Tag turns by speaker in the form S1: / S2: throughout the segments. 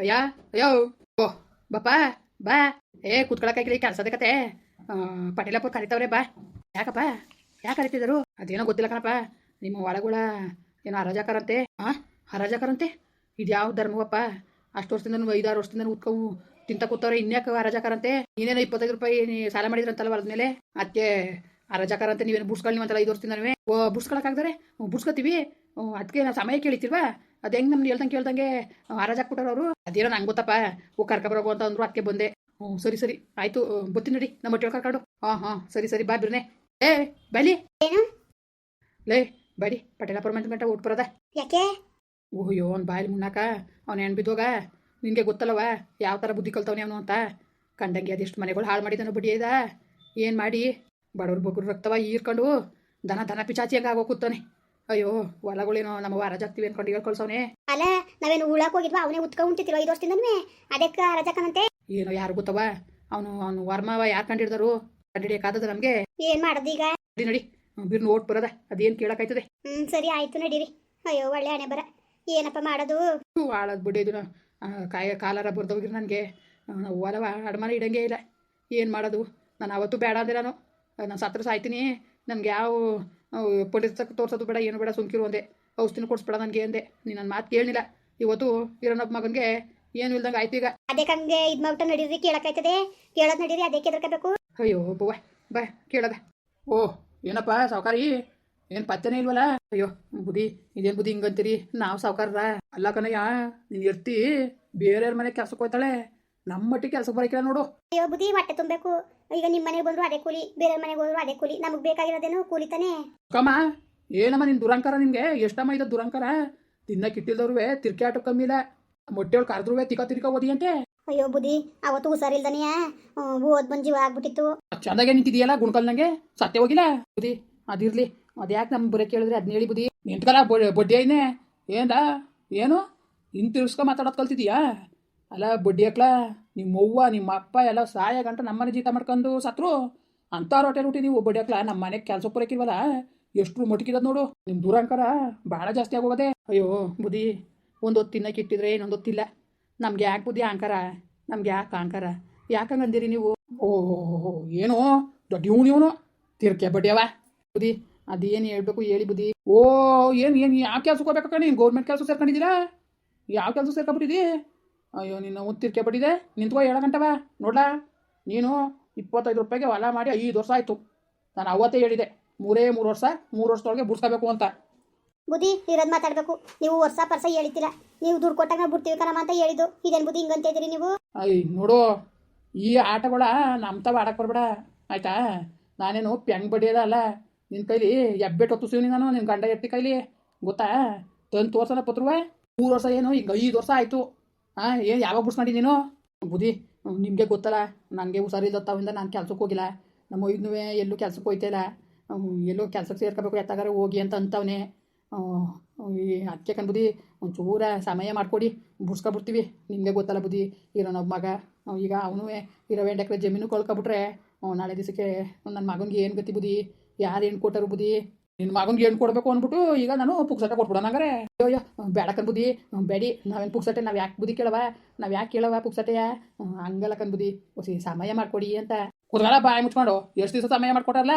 S1: ಅಯ್ಯ ಅಯ್ಯೋ ಓ ಬಪ್ಪ ಬಾ. ಏ ಕುತ್ಕೊಳಕ್ಕಾಗಿಲ್ಲ ಕೆಲಸದ ಕತೆ. ಆ, ಪಟೇಲಪ್ಪ ಕರಿತಾವ್ರೆ ಬಾ. ಯಾಕಪ್ಪ? ಯಾಕೆ ಕರಿತಿದ್ರು ಅದೇನೋ ಗೊತ್ತಿಲ್ಲ ಕಣಪ್ಪ. ನಿಮ್ಮ ಒಳಗುಳ ಏನೋ ಅರಾಜಕರಂತೆ. ಆ ಅರಾಜಕರಂತೆ? ಇದು ಯಾವ ಧರ್ಮವಪ್ಪ? ಅಷ್ಟು ವರ್ಷದಿಂದ ಐದಾರು ವರ್ಷದಿಂದ ಉತ್ಕವು ತಿಂತ ಕೂತವ್ರೆ ಇನ್ಯಾಕೆ ಅರಾಜಕರಂತೆ? ನೀನೇನೋ ಇಪ್ಪತ್ತೈದು ರೂಪಾಯಿ ಸಾಲ ಮಾಡಿದ್ರಂತಲ್ಲ ಹೊಲದ ಮೇಲೆ? ಅದಕ್ಕೆ ಅರಾಜಕರಂತೆ ನೀವೇನು ಬುಡ್ಸ್ಕೊಳ್ಳಿ ನೀವಂತಲ್ಲ ಐದು ವರ್ಷದಿಂದ ಓ ಬುಡ್ಸ್ಕೊಳಕ್ಕಾಗ್ದಾರೆ ಬುಡ್ಸ್ಕೊತೀವಿ? ಅದಕ್ಕೆ ನಾವು ಸಮಯ ಕೇಳಿತಿಲ್ವಾ? ಅದು ಹೆಂಗ್ ನಮ್ದು ಹೇಳ್ದಂಗೆ ಕೇಳ್ದಂಗೆ ಹರಾಜ್ ಹಾಕ್ಬಿಟ್ಟಾರ ಅವರು ಅದೇನೋ ನಂಗೆ ಗೊತ್ತಪ್ಪ ಓ ಕರ್ಕೊಬರೋಗು ಅಂತ ಅಂದ್ರು ಅದಕ್ಕೆ ಬಂದೆ. ಹ್ಞೂ ಸರಿ ಸರಿ ಆಯ್ತು ಬತ್ತೀನಿ ನಡಿ ನಮ್ಮ ಹೊಟ್ಟೆ ಕರ್ಕೊಂಡು ಹಾಂ ಹಾಂ ಸರಿ ಸರಿ ಬಾ ಬಿರ್ನೆ. ಏ ಬಲಿ. ಲೇ ಬಡಿ ಪಟೇಲಾಪುರ ಮಂತ ಗಂಟ ಊಟ ಬರೋದ.
S2: ಯಾಕೆ?
S1: ಓಹ್ಯೋ ಅವ್ನು ಬಾಯಲ್ಲಿ ಮುನ್ನಾಕ ಅವ್ನು ಹೆಣ್ ಬಿದ್ದೋಗ ನಿನಗೆ ಗೊತ್ತಲ್ಲವ ಯಾವ ಥರ ಬುದ್ಧಿ ಕಲ್ತವನೇ ಅವನು ಅಂತ. ಕಂಡಂಗೆ ಅದೆಷ್ಟು ಮನೆಗಳು ಹಾಳು ಮಾಡಿದನು ಬಡಿ ಇದ. ಏನು ಮಾಡಿ? ಬಡವ್ರ ಬಗ್ರು ರಕ್ತವ ಈರ್ಕೊಂಡು ದನ ದನ ಪಿಚಾಚಿಯಾಗ ಆಗೋ ಆಗೋಕೂತಾನೆ ಅಯ್ಯೋ ಹೊಲಗಳೇನೋ ನಮ್ಮ ವಾರ ಜಾಗ್ತೀವಿ ಅನ್ಕೊಂಡು ಹೇಳಿ ಕಳ್ಸವನೆ.
S2: ಅಲ್ಲ ನಾವೇನು ಉಳಕ್ ಹೋಗಿದ್ವಾ? ಅವನೇ ಉತ್ಕ ಉಂಟಿತಿಲ್ವ ಐದು ವರ್ಷದಿಂದನೇ ಅದಕ್ಕೆ ರಜಾಕನಂತೆ
S1: ಏನೋ ಯಾರು ಗೊತ್ತವ ಅವನು ಅವನು ವರ್ಮವ ಯಾರು ಕಂಡಿಡ್ದರು? ಕಂಡಿಡಿಯಕಾದದ ನಮಗೆ.
S2: ಏನ್ ಮಾಡದೀಗ
S1: ನಡಿ ನಡಿ. ಬಿರ್ನ ಓಟ್ ಬರದ. ಅದೇನ್ ಕೇಳೋಕ್ಕಾಯ್ತದೆ?
S2: ಹ್ಮ್ ಸರಿ ಆಯ್ತು ನಡೀರಿ. ಅಯ್ಯೋ ಒಳ್ಳೆ ಹಣೆ ಬರ. ಏನಪ್ಪ ಮಾಡೋದು?
S1: ಹಾಳದ್ ಬಿಡಿ ಇದನ್ನ ಕಾಯ ಕಾಲರ ಬರ್ದೋಗಿರಿ ನನಗೆ. ನಾವು ಹೊಲವ ಅಡಮಾನ ಇಡಂಗೇ ಇಲ್ಲ. ಏನು ಮಾಡೋದು? ನಾನು ಅವತ್ತು ಬೇಡ ಅಂದಿರಾನು ನಾನು. ನಾನು ಸತ್ರ ಸಾಯ್ತೀನಿ. ನನಗೆ ಯಾವ ಪೊಲೀಸಕ್ಕೆ ತೋರ್ಸೋದು ಬೇಡ ಏನು ಬೇಡ ಸುಮ್ಕಿರು ಅಂದೆ. ಔಷಧಿನ ಕೊಡಿಸ್ಬೇಡ ನನಗೆ ಅಂದೆ. ನೀನು ನನ್ನ ಮಾತು ಕೇಳಲಿಲ್ಲ ಇವತ್ತು ಇರೋನಪ್ಪ ಮಗನಿಗೆ ಏನು ಇಲ್ದಂಗೆ ಆಯ್ತು ಈಗ.
S2: ಅದಕ್ಕೆ ಹಂಗೆ ಇದ್ ಮಾಡ್ಬಿಟ್ಟು ನಡೀರಿ ಕೇಳಕ್ಕಾಯ್ತದೆ. ಕೇಳೋದು ನಡೀರಿ ಅದಕ್ಕೆ ಎದ್ರಕಬೇಕು
S1: ಅಯ್ಯೋ ಬವ್ವ. ಬಾ ಕೇಳದ. ಓ ಏನಪ್ಪ ಸಾವುಕಾರಿ? ಏನು ಪತ್ತೆನೇ ಇಲ್ವಲ್ಲ? ಅಯ್ಯೋ ಬುದ್ಧಿ. ಇದೇನು ಬುದ್ಧಿ ಹಿಂಗಂತೀರಿ? ನಾವು ಸಾವುಕಾರರ. ಅಲ್ಲ ಕಣಯ್ಯ ನೀನು ಇರ್ತಿ ಬೇರೆಯವ್ರ ಮನೆ ಕೆಲ್ಸಕ್ಕೆ ಹೋಯ್ತಾಳೆ. ನಮ್ಮ ಮಟ್ಟಿಗೆ ಕೆಲಸ ಬರೋಕಿಲ್ಲ ನೋಡು.
S2: ಅಯ್ಯೋ ಬುದ್ಧಿ ಹೊಟ್ಟೆ ತುಂಬಬೇಕು. ಈಗ ನಿಮ್ಮ ಮನೆಗೆ ಬಂದ್ರು ಅದೇ ಕೂಲಿ ಬೇರೆ ಮನೆಗೆ ಹೋದ್ರು ಅದೇ ಕೂಲಿ. ನಮಗೆ ಬೇಕಾಗಿರೋದೇನು ಕೂಲಿ ತಾನೇ.
S1: ಕಮ್ಮ ಏನಮ್ಮ ನಿನ್ ದುರಂಕಾರ ನಿಮಗೆ? ಎಷ್ಟಮ್ಮ ಇದು ದುರಂಕಾರ? ತಿನ್ನಕ್ಕೆ ಇಟ್ಟಿಲ್ದವ್ರುವೆ ತಿರ್ಕೆ ಆಟೋ ಕಮ್ಮಿ ಇಲ್ಲ. ಮೊಟ್ಟೆಗಳು ಕರೆದ್ರುವೆ ತಿಕ್ಕ ತಿರ್ಕ ಓದಿ ಅಂತೆ
S2: ಅಯ್ಯೋ ಬುದ್ಧಿ ಅವತ್ತು ಹುಷಾರಿಲ್ದನೆಯ ಓದ್ ಬಂದ್ ಜೀವ ಆಗ್ಬಿಟ್ಟಿತ್ತು
S1: ಚಂದಾಗೆ ನಿಂತಿದೆಯಲ್ಲ ಗುಣ್ಕಲ್ನಂಗೆ ಸತ್ಯ ಹೋಗಿಲ್ಲ? ಬುದಿ ಅದಿರ್ಲಿ. ಅದ್ಯಾಕೆ ನಮ್ಮ ಬರೋ ಕೇಳಿದ್ರೆ ಅದನ್ನ ಹೇಳಿ ಬುದಿ ನಿಂತ್ಕಲ್ಲ ಬಡ್ಡಿ ಐನೆ ಏನ್ದ ಏನು? ಹಿಂತಿರ್ಸ್ಕೊ ಮಾತಾಡೋದು ಕಲ್ತಿದೀಯಾ? ಅಲ್ಲ ಬಡ್ಡಿ ಹಾಕ್ಲ ನಿಮ್ಮ ಅವ್ವ ನಿಮ್ಮ ಅಪ್ಪ ಎಲ್ಲ ಸಹಾಯ ಗಂಟ ನಮ್ಮನೆ ಜೀತ ಮಾಡ್ಕೊಂಡು ಸತ್ರು? ಅಂಥ ಹೊಟ್ಟೆ ಹುಟ್ಟಿ ನೀವು ಬಡ್ಡಿ ಹಾಕ್ಲ ನಮ್ಮ ಮನೆಗೆ ಕೆಲಸ ಪೂರೈಕಿರ್ವಲ್ಲ ಎಷ್ಟು ಮಟ್ಟಿಗಿರೋದು ನೋಡು. ನಿಮ್ಮ ದುರಂಕಾರ ಭಾಳ ಜಾಸ್ತಿ ಆಗೋಗದೆ. ಅಯ್ಯೋ ಬುದ್ಧಿ ಒಂದೊತ್ತು ತಿನ್ನಕ್ಕೆ ಇಟ್ಟಿದ್ರೆ ಇನ್ನೊಂದು ಹೊತ್ತಿಲ್ಲ ನಮ್ಗೆ ಯಾಕೆ ಬುದ್ಧಿ ಅಂಕರ ನಮ್ಗೆ ಯಾಕೆ ಅಂಕರ ಯಾಕೆ ಹಂಗಂದಿರಿ ನೀವು? ಓಹೋ ಏನೋ ದೊಡ್ಡ ಇವನು ಇವನು. ತಿರ್ಕೆ ಬಡ್ಡಿಯವ ಬುದಿ ಅದೇನು ಹೇಳ್ಬೇಕು ಹೇಳಿ ಬುದ್ಧಿ. ಓ, ಏನು ಏನು, ಯಾವ ಕೆಲಸಕ್ಕೆ ಹೋಗ್ಬೇಕು ನೀನು? ಗೌರ್ಮೆಂಟ್ ಕೆಲಸ ಸೇರ್ಕೊಂಡಿದ್ದೀರಾ? ಯಾವ ಕೆಲಸ ಸೇರ್ಕೊಂಡ್ಬಿಟ್ಟಿದ್ದಿ ಅಯ್ಯೋ ನಿನ್ನ ಉತ್ತಿರ್ಕೆ ಬಿಟ್ಟಿದೆ ನಿಂತ್ಕೋ ಏಳು ಬಾ ನೋಡ್ಲಾ? ನೀನು ಇಪ್ಪತ್ತೈದು ರೂಪಾಯಿಗೆ ಹೊಲ ಮಾಡಿ ಐದು ವರ್ಷ ಆಯಿತು. ನಾನು ಅವತ್ತೇ ಹೇಳಿದೆ ಮೂರೇ ಮೂರು ವರ್ಷ ಮೂರು ವರ್ಷದೊಳಗೆ ಬಿಡ್ಸ್ಕೋಬೇಕು ಅಂತ.
S2: ಬುದ್ಧಿ ನೀರದ್ ಮಾತಾಡ್ಬೇಕು. ನೀವು ವರ್ಷ ಪರ್ಸ ಹೇಳಿತಿಲ್ಲ ನೀವು ದುಡ್ಡು ಕೊಟ್ಟಾಗ ಬಿಡ್ತೀವಿ ಕಣಮ್ಮ ಅಂತ ಹೇಳಿದ್ದು. ಇದೇನು ಬುದ್ಧಿ ಹಿಂಗಂತ ಇದ್ದೀರಿ ನೀವು?
S1: ಅಯ್ಯ ನೋಡು ಈ ಆಟಗಳ ನಮ್ಮ ತವ ಆಡಕ್ಕೆ ಬರಬೇಡ. ಆಯ್ತಾ? ನಾನೇನು ಪೆಂಗ್ ಬಡಿಯೋದ ಅಲ್ಲ. ನಿನ್ನ ಕೈಲಿ ಎಬ್ಬೆಟ್ಟು ಹೊತ್ತಿಸ್ತೀವಿ ನಾನು ನಿನ್ನ ಗಂಡ ಎತ್ತಿ ಕೈಲಿ. ಗೊತ್ತಾ? ತಂದು ತೋರ್ಸೋಣ ಪತ್ರವ? ಮೂರು ವರ್ಷ ಏನು ಈಗ ಐದು ವರ್ಷ ಆಯಿತು. ಹಾಂ ಏನು ಯಾವಾಗ ಮಾಡಿ ನೀನು? ಬುದಿ ನಿಮಗೆ ಗೊತ್ತಲ್ಲ, ನನಗೆ ಹುಷಾರಿಲ್ಲತ್ತಾವಿಂದ ನಾನು ಕೆಲ್ಸಕ್ಕೆ ಹೋಗಿಲ್ಲ. ನಮ್ಮ ಒಯ್ದೂ ಎಲ್ಲೂ ಕೆಲ್ಸಕ್ಕೆ ಹೋಯ್ತಿಲ್ಲ ಎಲ್ಲೋ ಕೆಲ್ಸಕ್ಕೆ ಸೇರ್ಕೋಬೇಕು ಯಾತಾಗಾರೆ ಹೋಗಿ ಅಂತ ಅಂತವನೆ. ಅದಕ್ಕೆ ಕಣ್ ಬುದ್ಧಿ ಒಂಚೂರ ಸಮಯ ಮಾಡಿಕೊಡಿ ಬುಡ್ಸ್ಕೊಬಿಡ್ತೀವಿ ನಿಮಗೆ ಗೊತ್ತಲ್ಲ ಬುದ್ಧಿ ನಮ್ಮ ಮಗ. ಈಗ ಅವನು ಇರೋ ಎಂಟು ಎಕರೆ ಜಮೀನು ಕಳ್ಕೊಬಿಟ್ರೆ ನಾಳೆ ದಿವಸಕ್ಕೆ ನನ್ನ ಮಗನಿಗೆ ಏನು ಗತಿ ಬುದ್ಧಿ? ಯಾರು ಏನು ಕೊಟ್ಟರು ಬುದ್ಧಿ? ನಿನ್ನ ಮಗನಿಗೆ ಹೆಣ್ಣು ಕೊಡಬೇಕು ಅಂದ್ಬಿಟ್ಟು ಈಗ ನಾನು ಪುಕ್ಸಟ್ಟೆ ಕೊಟ್ಬಿಡೋಣ ಹಂಗಾರೆ. ಅಯ್ಯೋ ಬೇಡಕನ್ ಬುದ್ಧಿ. ಬೇಡಿ. ನಾವೇನು ಪುಕ್ಸಟ್ಟೆ ನಾವು ಯಾಕೆ ಬುದ್ಧಿ ಕೇಳವ? ನಾವು ಯಾಕೆ ಕೇಳವ ಪುಕ್ಸಟ್ಟೆಯ? ಹ್ಮ್, ಹಂಗಲ್ಲ ಕನ್ ಬುದ್ಧಿ. ಹೊಸಿ ಸಮಯ ಮಾಡಿಕೊಡಿ ಅಂತ. ಕುದ್ರಲ್ಲ ಬಾಯಿ ಮುಚ್ಕೊಂಡು ಎಷ್ಟು ದಿವಸ ಸಮಯ ಮಾಡಿಕೊಟ್ರಲ್ಲ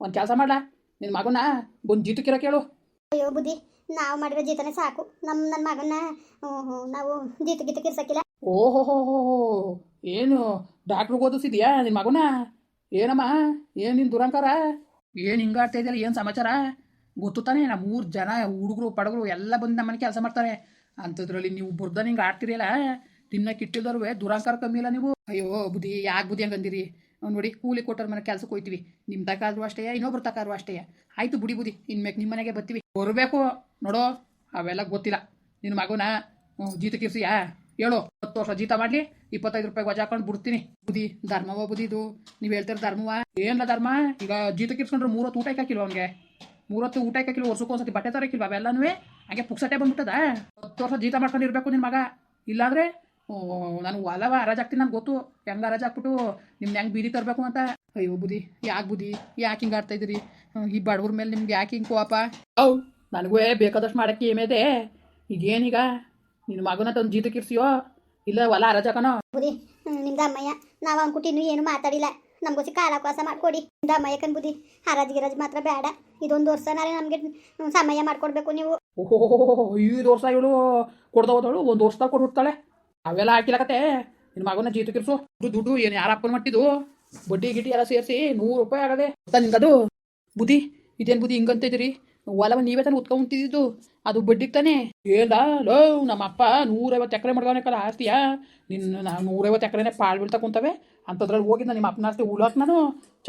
S1: ಒಂದು ಕೆಲಸ ಮಾಡ್ಲಾ? ನಿನ್ನ ಮಗನ ಜೀತು ಜೀತಕ್ಕಿರೋ ಕೇಳು.
S2: ಅಯ್ಯೋ ಬುದ್ಧಿ ನಾವು ಮಾಡಿರೋ ಜೀತನೇ ಸಾಕು. ನಮ್ಮ ನನ್ನ ಹ್ಮ್, ನಾವು ಜೀತ ಗೀತಕ್ಕೆ ಇರ್ಸಕ್ಕಿಲ್ಲ.
S1: ಓಹೋ ಏನು? ಡಾಕ್ಟ್ರಿಗೆ ಓದಿಸಿದ್ಯಾ ನಿನ್ನ ಮಗನ ಏನಮ್ಮ? ಏನು ನಿನ್ನ ದುರಂಕಾರ? ಏನು ಹಿಂಗಾಡ್ತಾ ಇದೆಯಲ್ಲ, ಏನು ಸಮಾಚಾರ? ಗೊತ್ತು ತಾನೇ ನಮ್ಮ ಮೂರು ಜನ, ಹುಡುಗರು, ಪಡಗರು ಎಲ್ಲ ಬಂದು ನಮ್ಮನೆ ಕೆಲಸ ಮಾಡ್ತಾರೆ. ಅಂಥದ್ರಲ್ಲಿ ನೀವು ಬುರ್ದ ಹಿಂಗೆ ಆಡ್ತಿರಲ್ಲ ತಿನ್ನಕ್ಕೆ ಇಟ್ಟಿದ್ದವ್ರು ದುರಂಕಾರ ಕಮ್ಮಿ ಇಲ್ಲ ನೀವು. ಅಯ್ಯೋ, ಬುದ್ಧಿ, ಯಾಕೆ ಬುದ್ಧಿ ಹಂಗಂದಿರಿ ನೋಡಿ, ಕೂಲಿ ಕೊಟ್ಟರ ಮನೆ ಕೆಲಸಕ್ಕೆ ಹೋಯ್ತೀವಿ. ನಿಮ್ಮ ತಕಾದ್ರು ಅಷ್ಟೇ, ಇನ್ನೊಬ್ರು ತಕಾದ್ರು ಅಷ್ಟೇ. ಆಯಿತು ಬುಡಿ ಬುದಿ ಇನ್ಮೇಲೆ ನಿಮ್ಮ ಮನೆಗೆ ಬರ್ತೀವಿ ಬರಬೇಕು, ನೋಡೋ, ಅವೆಲ್ಲ ಗೊತ್ತಿಲ್ಲ. ನಿನ್ನ ಮಗುನಾ ಜೀತಕ್ಕೆ ಇರ್ಸಿಯಾ ಹೇಳು, ಹತ್ತು ವರ್ಷ ಜೀತ ಮಾಡ್ಲಿ, ಇಪ್ಪತ್ತೈದು ರೂಪಾಯಿ ವಜಾ ಹಾಕೊಂಡು ಬಿಡ್ತೀನಿ. ಬುದಿ ಧರ್ಮವ ಬುದಿ ಇದು ನೀವು ಹೇಳ್ತೀರ ಧರ್ಮವ? ಏನಿಲ್ಲ ಧರ್ಮ? ಈಗ ಜೀತಕ್ಕೆ ಇರ್ಸ್ಕೊಂಡ್ರೆ ಮೂರತ್ತು ಊಟ ಹಾಕಿಲ್ವ ಅವ್ನಿಗೆ? ಮೂರತ್ತು ಊಟ ಹಾಕಿಲ್ವ? ವರ್ಷಕ್ಕೆ ಒಂದ್ಸತಿ ಬಟ್ಟೆ ತರಕಿಲ್ವ ಅವೆಲ್ಲನೂ ಹಾಗೆ ಪುಕ್ಸಟೆ ಬಂದ್ಬಿಟ್ಟದ? ಹತ್ತು ವರ್ಷ ಜೀತ ಮಾಡ್ಕೊಂಡು ಇರಬೇಕು ನಿನ್ನ ಮಗ. ಇಲ್ಲಾಂದ್ರೆ ನಾನು ಹೊಲವ ಅರಾಜ್ ಹಾಕ್ತೀನಿ ನನಗೆ ಗೊತ್ತು. ಹೆಂಗೆ ಹರಾಜ್ ಹಾಕ್ಬಿಟ್ಟು ನಿಮ್ದು ಹೆಂಗೆ ಬೀದಿ ತರಬೇಕು ಅಂತ. ಅಯ್ಯೋ ಬುದಿ ಯಾಕೆ ಬುದಿ ಯಾಕೆ ಹಿಂಗೆ ಆಡ್ತಾ ಇದ್ದೀರಿ? ಈ ಬಡವ್ರ ಮೇಲೆ ನಿಮ್ಗೆ ಯಾಕೆ ಹಿಂಗೆ ಕೋಪ? ಅವ್ ನನಗೂ ಬೇಕಾದಷ್ಟು ಮಾಡೋಕ್ಕೆ ಏಮೇದೆ ಈಗೇನೀಗ ನಿನ್ನ ಮಗನ ತಂದು ಜೀತ ಕಿರ್ಸಿಯೋ? ಇಲ್ಲ ಹೊಲ ರಾಜಕನ
S2: ಬುದಿ ನಿಮ್ದಮ್ಮಯ್ಯ ನಾವು ಅನ್ಕೊಟ್ಟು ಇನ್ನೂ ಏನು ಮಾತಾಡಿಲ್ಲ. ನಮ್ಗೋಸಿ ಕಾಲಾವಕಾಶ ಮಾಡ್ಕೊಡಿ. ನಿಮ್ದು ಅಮ್ಮಯ್ಯ ಕನ್ ಬುದ್ಧಿ ಹರಾಜ್ ಗಿರಾಜ್ ಮಾತ್ರ ಬೇಡ ಇದೊಂದು ವರ್ಷನಾರೆ ನಮಗೆ ಸಮಯ ಮಾಡ್ಕೊಡ್ಬೇಕು ನೀವು.
S1: ಓಹೋ ಐದು ವರ್ಷ ಇವಳು ಕೊಡ್ದ ಹೋದವಳು ಒಂದು ವರ್ಷದಾಗ ಕೊಟ್ಬಿಡ್ತಾಳೆ ಅವೆಲ್ಲ ಹಾಕಿಲಕತ್ತೆ. ನಿನ್ನ ಮಗನ ಜೀತ ಕಿರ್ಸು. ದುಡ್ಡು ದುಡ್ಡು ಏನು ಯಾರಪ್ಪನ ಮಟ್ಟಿದ್ದು ಬಡ್ಡಿ ಗಿಡ್ಡಿ ಎಲ್ಲ ಸೇರಿಸಿ ನೂರು ರೂಪಾಯಿ ಆಗದೆ. ನಿಂದದು ಬುದಿ ಬುದ್ಧಿ ಇದೇನು ಬುದ್ಧಿ? ಹಿಂಗಂತ ಇದ್ದೀರಿ. ಹೊಲವ ನೀವೇ ತಾನೆ ಉತ್ಕೊಂಡ್ತಿದ್ದು ಅದು ಬಡ್ಡಿಗೆ ತಾನೆ. ಹೇಳ್ದ ಲೋ ನಮ್ಮ ಅಪ್ಪ ನೂರೈವತ್ತು ಎಕರೆ ಕಲಾ ಕಲ ಆಸ್ತಿಯಾ. ನಿನ್ನ ನಾವು ನೂರೈವತ್ತು ಎಕರೆನೇ ಪಾಳು ಬೀಳ್ತಾ ಕುಂತವೆ. ಅಂಥದ್ರಲ್ಲಿ ಹೋಗಿದ್ದ ನಿಮ್ಮ ಅಪ್ಪನ ಆಸ್ತಿ ಉಳೋಕ್ ನಾನು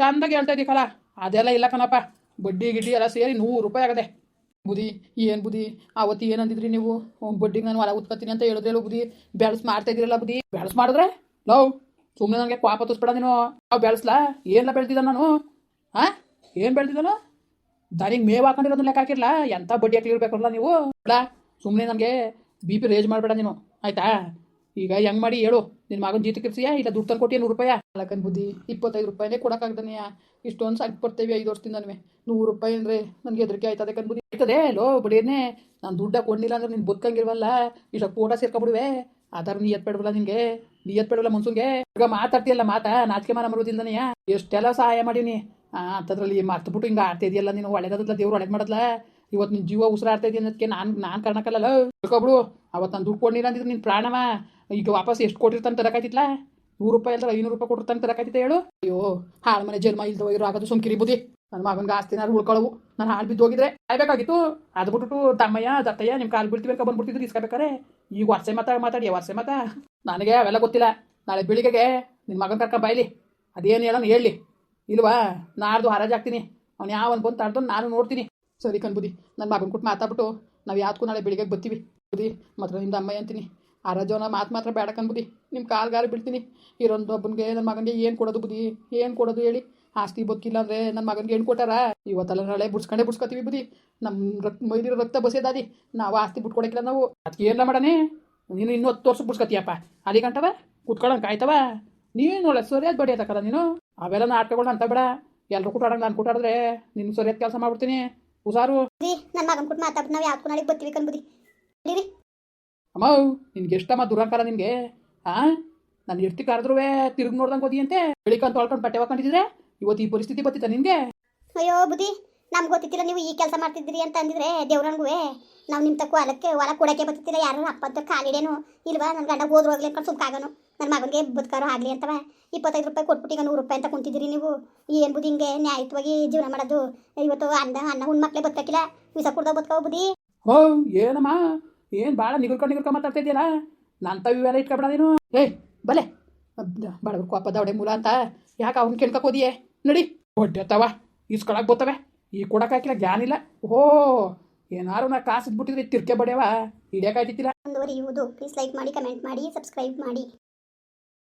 S1: ಚಂದಾಗಿ ಹೇಳ್ತಾ ಇದ್ದೀ ಕಲ. ಅದೆಲ್ಲ ಇಲ್ಲ ಕಣಪ್ಪ. ಬಡ್ಡಿ ಗಿಡ್ಡಿ ಎಲ್ಲ ಸೇರಿ ನೂರು ರೂಪಾಯಿ ಆಗದೆ. ಬುದಿ ಏನು ಬುದಿ ಅವತ್ತು ಏನಂದಿದ್ರಿ ನೀವು? ಬಡ್ಡಿಗೆ ನಾನು ಹೊಲ ಉತ್ಕೊತೀನಿ ಅಂತ ಹೇಳಿದ್ರಲ್ಲ ಬುದಿ ಬೆಳೆಸ್ ಮಾಡ್ತಾ ಇದ್ದೀರಲ್ಲ ಬುದಿ ಬೆಳೆಸ್ ಮಾಡಿದ್ರೆ? ಲವ್ ಸುಮ್ಮನೆ ನನಗೆ ಪಾಪ ತುಸ್ಬೇಡ ನೀನು. ನಾವು ಬೆಳೆಸ್ಲಾ ಏನೆಲ್ಲ ಬೆಳ್ತಿದ್ದ ನಾನು? ಹಾಂ ಏನು ಬೆಳ್ತಿದ್ದಾನು ದಾರಿಗೆ ಮೇವ್ ಹಾಕೊಂಡಿರೋದು ಲೆಕ್ಕ ಹಾಕಿರ್ಲ? ಎಂತ ಬಡ್ಡಿ ಹಾಕ್ಲಿರ್ಬೇಕಲ್ಲ ನೀವು? ಸುಮ್ಮನೆ ನನಗೆ ಬಿ ಪಿ ರೇಜ್ ಮಾಡಬೇಡ ನೀನು. ಆಯ್ತಾ? ಈಗ ಹೆಂಗ್ ಮಾಡಿ ಹೇಳು. ನಿನ್ನ ಮಗನ ಜೀತ ಕಿರ್ಸಿಯಾ? ಇಲ್ಲ ದುಡ್ಡು ತಂದು ಕೊಟ್ಟಿ ನೂರು ರೂಪಾಯ? ಅಲ್ಲಕನ್ ಬುದ್ಧಿ, ಇಪ್ಪತ್ತೈದು ರೂಪಾಯಿನೇ ಕೊಡೋಕ್ಕಾಗ್ದಾನೆಯ ಇಷ್ಟೊಂದು ಸಾಕು ಬರ್ತೇವೆ ಐದು ನನಗೆ ನೂರು ರೂಪಾಯಿ ಅಂದ್ರೆ ನನಗೆ ಹೆದರಿಕೆ ಆಯ್ತದೆ ಕನ್ ಬುದ್ಧಿ. ಆಯ್ತದೆ? ಲೋ ಬಡಿಯನ್ನೇ ನಾನು ದುಡ್ಡ ಕೊಡ್ಲಿಲ್ಲ ಅಂದ್ರೆ ನೀನು ಬದುಕಂಗಿಲ್ವಲ್ಲ ಇಷ್ಟ ಫೋಟೋ ಸೇರ್ಕೊಬಿಡುವೆ. ಆಧಾರ ನೀ ಎತ್ಬೇಡವಲ್ಲ ನಿಂಗೆ ನೀ ಎತ್ಬೇಡವಲ್ಲ ಮನ್ಸೂನ್ಗೆ? ಈಗ ಮಾತಾಡ್ತೀಯಲ್ಲ ಮಾತಾ? ನಾಚಿಕೆ ಮಾನ ಮರುದಿಂದನೆಯ ಎಷ್ಟೆಲ್ಲ ಸಹಾಯ ಮಾಡೀನಿ ಅಂಥದ್ರಲ್ಲಿ ಮರ್ತುಬಿಟ್ಟು ಹಿಂಗೆ ಆಡ್ತಾ ಇದೆಯಲ್ಲ ನೀನು? ಒಳ್ಳೇದಲ್ಲ ದೇವ್ರು ಒಳಗೆ ಮಾಡದ್ಲ? ಇವತ್ತು ನಿನ್ನ ಜೀವ ಉಸಿರಾಡ್ತಾ ಇದೆಯಾ ಅನ್ನೋದಕ್ಕೆ ನಾನು ನಾನು ಕಾರಣಕ್ಕಲ್ಲ ತಿಳ್ಕೊಬಿಡು ಅವತ್ತು ನಾನು ದುಡ್ಡು ಕೊಡ್ನಿಲ್ಲ ಅಂದಿದ್ರೆ ನಿನ್ನ ಪ್ರಾಣವ. ಈಗ ವಾಪಸ್ ಎಷ್ಟು ಕೊಟ್ಟಿರ್ತಾನೆ ತರಕಾಯ್ತಿತ್ಲ? ನೂರು ರೂಪಾಯಿ ಅಂದ್ರೆ ಐನೂರು ರೂಪಾಯಿ ಕೊಟ್ಟಿರ್ತಾನೆ ತರಕಾಯ್ತಿತ್ತ ಹೇಳು? ಅಯ್ಯೋ, ಹಾಳು ಮನೆ ಜನ್ಮ ಇಲ್ದವ ಇರೋ ಆಗೋದು ಸುಮ್ಕಿರಿ ಬುದ್ಧಿ. ನನ್ನ ಮಗನಿಗೆ ಆಸ್ತಿನಾರು ಉಳ್ಕೊಳ್ಳವು ನಾನು ಹಾಳು ಬಿದ್ದು ಹೋಗಿದ್ರೆ ಕಾಯ್ಬೇಕಾಗಿತ್ತು. ಅದು ಬಿಟ್ಟು ತಮ್ಮಯ್ಯ, ದತ್ತಯ್ಯ ನಿಮ್ಮ ಕಾಲು ಬಿಡ್ತೀವಿ ಅಂತ ಬಂದ್ಬಿಡ್ತಿದ್ರು ಇಸ್ಕೋಬೇಕಾರೆ. ಈಗ ವರ್ಷೆ ಮಾತಾ ಮಾತಾಡಿ, ವರ್ಷೆ ಮಾತಾ? ನನಗೆ ಅವೆಲ್ಲ ಗೊತ್ತಿಲ್ಲ. ನಾಳೆ ಬೆಳಿಗ್ಗೆಗೆ ನಿನ್ನ ಮಗನ ಬಾಯ್ಲಿ ಅದೇನು ಹೇಳೋಣ ಹೇಳಿ ಇಲ್ವಾ? ನಾಡ್ದು ಹಾಕ್ತೀನಿ ಅವ್ನು ಯಾವನ್ ಬಂದು ತಾಡ್ದು ನಾನು ನೋಡ್ತೀನಿ. ಸರಿ ಕಣ್ಬುದಿ ನನ್ನ ಮಗನ ಕೊಟ್ಟು ಮಾತಾಡ್ಬಿಟ್ಟು ನಾವು ಯಾವ್ದಕ್ಕೂ ನಾಳೆ ಬೆಳಿಗ್ಗೆ ಬರ್ತೀವಿ. ಬುದಿ ಮಾತ್ರ ನಿಮ್ದು ಅಮ್ಮ ಅಂತೀನಿ. ಹರಾಜವನ ಮಾತು ಮಾತ್ರ ಬೇಡ ಕನ್ಬುದಿ ನಿಮ್ಮ ಕಾಲ್ಗಾರ ಬಿಡ್ತೀನಿ. ಇರೊಂದು ಒಬ್ಬನಿಗೆ ನನ್ನ ಮಗನಿಗೆ ಏನು ಕೊಡೋದು ಬುದಿ ಏನು ಕೊಡೋದು ಹೇಳಿ? ಆಸ್ತಿ ಬದುಕಿಲ್ಲ ಅಂದರೆ ನನ್ನ ಮಗನಿಗೆ ಏನು ಕೊಟ್ಟಾರ? ಇವತ್ತಲ್ಲ ನಾಳೆ ಬಿಡ್ಸ್ಕೊಂಡೇ ಬಿಡ್ಸ್ಕೊತೀವಿ ಬುದಿ ನಮ್ಮ ರಕ್ತ ಮೈದಿರೋ ರಕ್ತ ಬಸೇದಾದಿ ನಾವು ಆಸ್ತಿ ಬಿಟ್ಕೊಡಕ್ಕಿಲ್ಲ ನಾವು. ಅದಕ್ಕೆ ಏನಿಲ್ಲ ಮಾಡಣೆ? ನೀನು ಇನ್ನೂ ಹತ್ತು ವರ್ಷ ಬಿಡ್ಸ್ಕೊತೀಯಪ್ಪ. ಅಲ್ಲಿ ಗಂಟವ? ಕುತ್ಕೊಳ್ಳೋಂಗೆ ಕಾಯ್ತವ? ನೀನು ಒಳ್ಳೆ ಸರಿಯಾದ ಬಡಿಯತಕ್ಕಲ್ಲ ನೀನು? ಅವೆಲ್ಲ ನಾಟಕಗಳು ಅಂತ ಬೇಡ. ಎಲ್ಲರೂ ಕೂಟಾಡಂಗೆ ನಾನು ಕೂಟಾಡಿದ್ರೆ ನಿನ್ನ ಸರಿಯಾದ ಕೆಲಸ ಮಾಡ್ಬಿಡ್ತೀನಿ. ಹುಷಾರು.
S2: ನನ್ನ ಮಗನ ಕೊಟ್ಟು ಮಾತಾಡ್ಬಿಟ್ಟು ನಾವು ಯಾವ್ದು ನಾಳೆಗೆ ಬರ್ತೀವಿ ಕನ್ಬುದಿ ನಡೀರಿ
S1: ಅಮ್ಮ ನಿನ್ಗೆ ಎಷ್ಟಮ್ಮ ದುರಂಕಾರ ನಿನಗೆ? ಹಾ ನಾನು ಎಷ್ಟಿ ಕರೆದ್ರೂ ತಿರುಗಿ ನೋಡ್ದಂಗೆ ಓದಿ ಬೆಳಿಕಂತ ತೊಳ್ಕೊಂಡು ಬಟ್ಟೆ ಹಾಕೊಂಡಿದ್ರೆ ಇವತ್ತು ಈ ಪರಿಸ್ಥಿತಿ ಬತ್ತಿತ್ತ ನಿನಗೆ?
S2: ಅಯ್ಯೋ ಬುದ್ಧಿ ನಮ್ಗೆ ಗೊತ್ತಿತ್ತಿಲ್ಲ ನೀವು ಈ ಕೆಲಸ ಮಾಡ್ತಿದ್ದೀರಿ ಅಂತ ಅಂದಿದ್ರೆ ದೇವ್ರನ್ಗೂ ನಾವು ನಿಮ್ಮ ತಕ್ಕ ಹೊಲಕ್ಕೆ ಹೊಲ ಕೊಡಕ್ಕೆ ಬರ್ತಿತ್ತಿಲ್ಲ ಯಾರು ಅಪ್ಪ ಅಂತ ಕಾಲಿಡೇನು ಇಲ್ವಾ? ನನ್ನ ಗಂಡ ಹೋದ್ರು ಹೋಗ್ಲಿ ಅನ್ಕೊಂಡು ಸುಮ್ಕಾಗನು ನನ್ನ ಮಗನಿಗೆ ಬದುಕಾರು ಆಗಲಿ ಅಂತವ. ಇಪ್ಪತ್ತೈದು ರೂಪಾಯಿ ಕೊಟ್ಬಿಟ್ಟು ಈಗ ನೂರು ರೂಪಾಯಿ ಅಂತ ಕುಂತಿದ್ದೀರಿ ನೀವು. ಏನು ಬುದ್ಧಿ ಹಿಂಗೆ ನ್ಯಾಯಯುತವಾಗಿ ಜೀವನ ಮಾಡೋದು? ಇವತ್ತು ಅನ್ನ ಅನ್ನ ಹುಣ್ಣು ಮಕ್ಳೇ ಬದುಕಿಲ್ಲ ವಿಸ ಕುಡ್ದಾಗ ಬದುಕೋ ಬುದ್ಧಿ.
S1: ಓ ಏನಮ್ಮ? ಏನು ಭಾಳ ನಿಗುರ್ಕೊಂಡು ನಿಗುರ್ಕೊ ಮಾತಾಡ್ತಾ ಇದೆಯಲ್ಲ ನನ್ನ ತವಿ ಇವೆಲ್ಲ ಇಟ್ಕೊಬೇಡ ನೀನು. ಏಯ್ ಬಲೆ. ಬಡವ್ರ ಕೋಪ ದವಡೆ ಮೂಲ ಅಂತ. ಯಾಕೆ ಅವ್ನು ಕೇಳ್ಕೊಕ್ ಹೋದಿಯೇ? ನಡಿ. ತವ ಇಸ್ಕೊಳಕ್ಕೆ ಬರ್ತವೆ ಈ ಕೊಡಕ್ಕಾಕಿಲ್ಲ ಜ್ಞಾನ ಇಲ್ಲ. ಓಹೋ, ಏನಾರು ನಾ ಕಾಸು ಬಿಟ್ಟಿದ್ರೆ ತಿರ್ಕೆ ಬಡೇವಾ. ಹಿಡಿಯಕ್ಕಾಗಿತ್ತಿಲ್ಲ
S2: ಮುಂದುವರಿಯುವುದು. ಪ್ಲೀಸ್ ಲೈಕ್ ಮಾಡಿ ಕಮೆಂಟ್ ಮಾಡಿ ಸಬ್ಸ್ಕ್ರೈಬ್ ಮಾಡಿ.